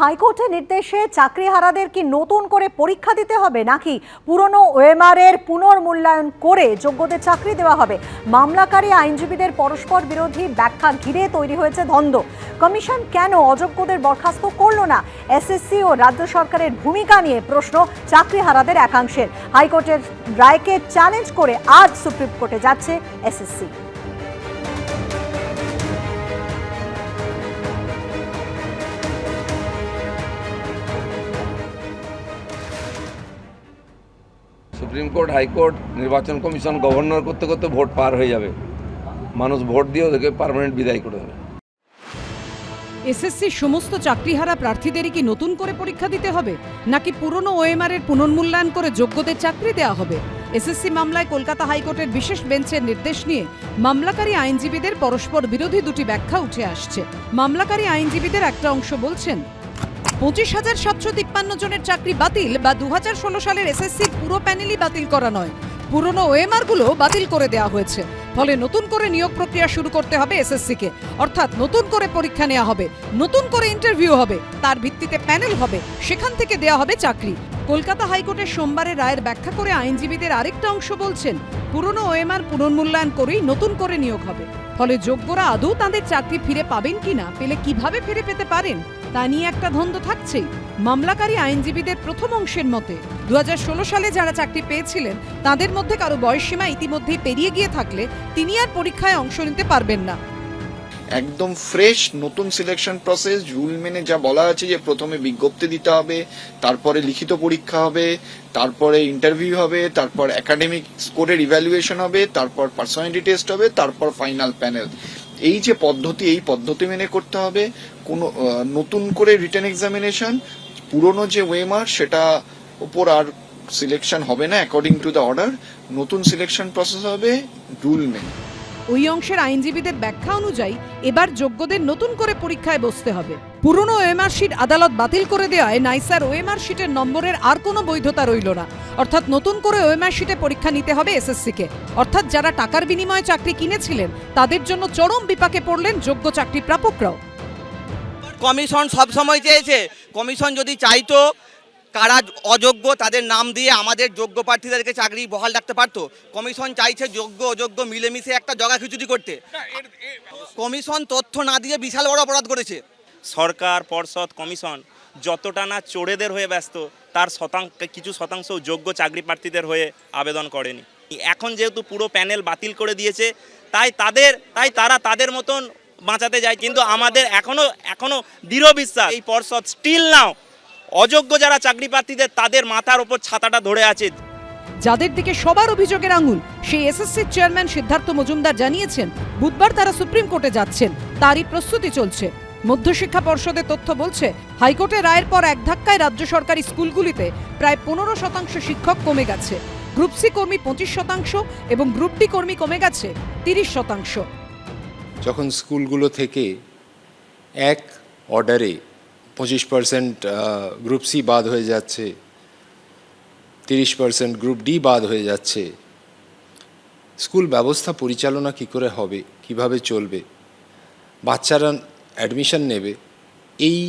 হাইকোর্টের নির্দেশে চাকরিহারাদের কি নতুন করে পরীক্ষা দিতে হবে, নাকি পুরনো ওএমআর এর পুনর্মূল্যায়ন করে যোগ্যদের চাকরি দেওয়া হবে? মামলাকারী আইনজীবীদের পরস্পর বিরোধী ব্যাখ্যা ঘিরে তৈরি হয়েছে দ্বন্দ্ব। কমিশন কেন অযোগ্যদের বরখাস্ত করল না? এসএসসি ও রাজ্য সরকারের ভূমিকা নিয়ে প্রশ্ন চাকরিহারাদের একাংশের। হাইকোর্টের রায়কে চ্যালেঞ্জ করে আজ সুপ্রিম কোর্টে যাচ্ছে SSC. Supreme court high court নির্বাচন কমিশন, গভর্নর করতে করতে ভোট পার হয়ে যাবে। মানুষ ভোট দিয়ে ওদেরকে পার্মানেন্ট বিদায় করে দেবে। এসএসসি সমস্ত চাকরিহারা প্রার্থীদেরই কি নতুন করে পরীক্ষা দিতে হবে? নাকি পুরনো ওএমআর এর পুনর্মূল্যায়ন করে যোগ্যদের চাকরি দেওয়া হবে? এসএসসি মামলায় কলকাতা হাইকোর্টের বিশেষ বেঞ্চের নির্দেশ নিয়ে মামলাকারী আইনজীবীদের পরস্পর বিরোধী দুটি ব্যাখ্যা উঠে আসছে। মামলাকারী আইনজীবীদের একটা অংশ বলছেন পঁচিশ হাজার সাতশো তিপ্পান্ন জনের চাকরি বাতিল বা দু হাজার ষোলো সালের এসএসসির পুরো প্যানেলই বাতিল করা নয়। পুরনো ওএমআরগুলো বাতিল করে দেওয়া হয়েছে। ফলে নতুন করে নিয়োগ প্রক্রিয়া শুরু করতে হবে এসএসসি কে। অর্থাৎ নতুন করে পরীক্ষা নেওয়া হবে, নতুন করে ইন্টারভিউ হবে, তার ভিত্তিতে প্যানেল হবে, সেখান থেকে দেওয়া হবে চাকরি। কলকাতা হাইকোর্টের সোমবারের রায়ের ব্যাখ্যা করে আইনজীবীদের আরেকটা অংশ বলছেন, পুরনো ওএমআর পুনর্মূল্যায়ন করেই নতুন করে নিয়োগ হবে। ফলে যোগ্যরা আদৌ তাদের চাকরি ফিরে পাবেন কিনা, পেলে কীভাবে ফিরে পেতে পারেন? তা নিয়ে একটা দ্বন্দ্ব থাকছেই। মামলাকারী আইনজীবীদের প্রথম অংশের মতে দু সালে যারা চাকরি পেয়েছিলেন, তাদের মধ্যে কারও বয়সসীমা ইতিমধ্যেই পেরিয়ে গিয়ে থাকলে তিনি আর পরীক্ষায় অংশ নিতে পারবেন না। একদম ফ্রেশ, নতুন সিলেকশন প্রসেস, রুল মেনে যা বলা আছে যে প্রথমে বিজ্ঞপ্তি দিতে হবে, তারপরে লিখিত পরীক্ষা হবে, তারপরে ইন্টারভিউ হবে, তারপর একাডেমিক স্কোরের ইভ্যালুয়েশন হবে, তারপর পার্সোনালিটি টেস্ট হবে, তারপর ফাইনাল প্যানেল এই যে পদ্ধতি, এই পদ্ধতি মেনে করতে হবে, কোনো নতুন করে রিটার্ন এক্সামিনেশন পুরনো যে ওয়েমার সেটা ওপর আর সিলেকশন হবে না অ্যাকর্ডিং টু দ্য অর্ডার নতুন সিলেকশন প্রসেস হবে রুল মেনে ওই অংশের আইনজীবীদের ব্যাখ্যা অনুযায়ী এবার যোগ্যদের নতুন করে পরীক্ষায় বসতে হবে। পুরনো ওএমআর শিট আদালত বাতিল করে দেওয়ায় নাইসার ওএমআর শিটের নম্বরের আর কোনো বৈধতা রইল না। অর্থাৎ নতুন করে ওএমআর শিটে পরীক্ষা নিতে হবে এসএসসি কে অর্থাৎ যারা টাকার বিনিময়ে চাকরি কিনেছিলেন, তাদের জন্য চরম বিপাকে পড়লেন যোগ্য চাকরি প্রাপকরাও। কমিশন সব সময় চেয়েছে। কমিশন যদি চাইতো কারা অযোগ্য তাদের নাম দিয়ে আমাদের যোগ্য প্রার্থীদেরকে চাকরি বহাল রাখতে পারতো? কমিশন চাইছে যোগ্য, অযোগ্য, মিলেমিশে একটা জগা খিচুড়ি করতে। কমিশন তথ্য না দিয়ে বিশাল বড় অপরাধ করেছে। সরকার, পর্ষদ, কমিশন যতটা না চোরেদের হয়ে ব্যস্ত, তার শতাংশ কিছু শতাংশ যোগ্য চাকরি প্রার্থীদের হয়ে আবেদন করেনি। এখন যেহেতু পুরো প্যানেল বাতিল করে দিয়েছে, তাই তাদের, তাই তারা তাদের মতন বাঁচাতে যায়। কিন্তু আমাদের এখনও এখনও দৃঢ় বিশ্বাস, এই পর্ষদ স্টিল নাও অযোগ্য যারা চাকরি প্রার্থীদের তাদের মাথার ওপর ছাতাটা ধরে আছে। যাদের দিকে সবার অভিযোগের আঙুল সেই এসএসসির চেয়ারম্যান সিদ্ধার্থ মজুমদার জানিয়েছেন বুধবার তারা সুপ্রিম কোর্টে যাচ্ছেন তারই প্রস্তুতি চলছে। মধ্যশিক্ষা পর্ষদের তথ্য বলছে হাইকোর্টের রায়ের পর এক ধাক্কায় রাজ্য সরকারি স্কুলগুলিতে প্রায় পনেরো শতাংশ শিক্ষক কমে গেছে। গ্রুপ সি কর্মী পঁচিশ শতাংশ এবং গ্রুপ ডি কর্মী কমে গেছে তিরিশ শতাংশ। যখন স্কুলগুলো থেকে এক অর্ডারে পঁচিশ পার্সেন্ট গ্রুপ সি বাদ হয়ে যাচ্ছে। তিরিশ পার্সেন্ট গ্রুপ ডি বাদ হয়ে যাচ্ছে। স্কুল ব্যবস্থা পরিচালনা কি করে হবে? কীভাবে চলবে? বাচ্চারা অ্যাডমিশন নেবে? এই,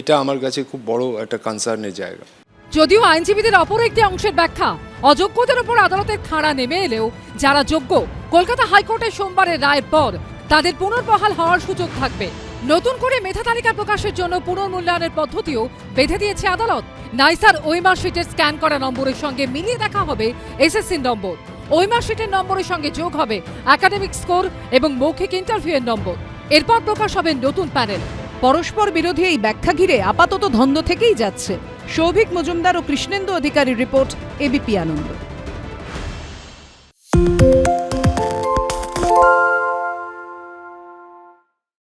এটা আমার কাছে খুব বড় একটা কনসার্নের জায়গা। যদিও আইনজীবীদের অপর একটি অংশের ব্যাখ্যা, অযোগ্যদের উপর আদালতের খাড়া নেমে এলেও যারা যোগ্য, কলকাতা হাইকোর্টের সোমবারের রায়ের পর তাদের পুনর্বহাল হওয়ার সুযোগ থাকবে। নতুন করে মেধা তালিকা প্রকাশের জন্য পুনর্মূল্যায়নের পদ্ধতিও বেঁধে দিয়েছে আদালত। নাইসার ওইমার শিটের স্ক্যান করা নম্বরের সঙ্গে মিলিয়ে দেখা হবে এসএসসির নম্বর। ওইমার শিটের নম্বরের সঙ্গে যোগ হবে একাডেমিক স্কোর এবং মৌখিক ইন্টারভিউয়ের নম্বর। এরপর প্রকাশ হবে নতুন প্যানেল। পরস্পর বিরোধী এই ব্যাখ্যা ঘিরে আপাতত ধন্দ্ব থেকেই যাচ্ছে। সৌভিক মজুমদার ও কৃষ্ণেন্দু অধিকারীর রিপোর্ট এবিপি আনন্দ।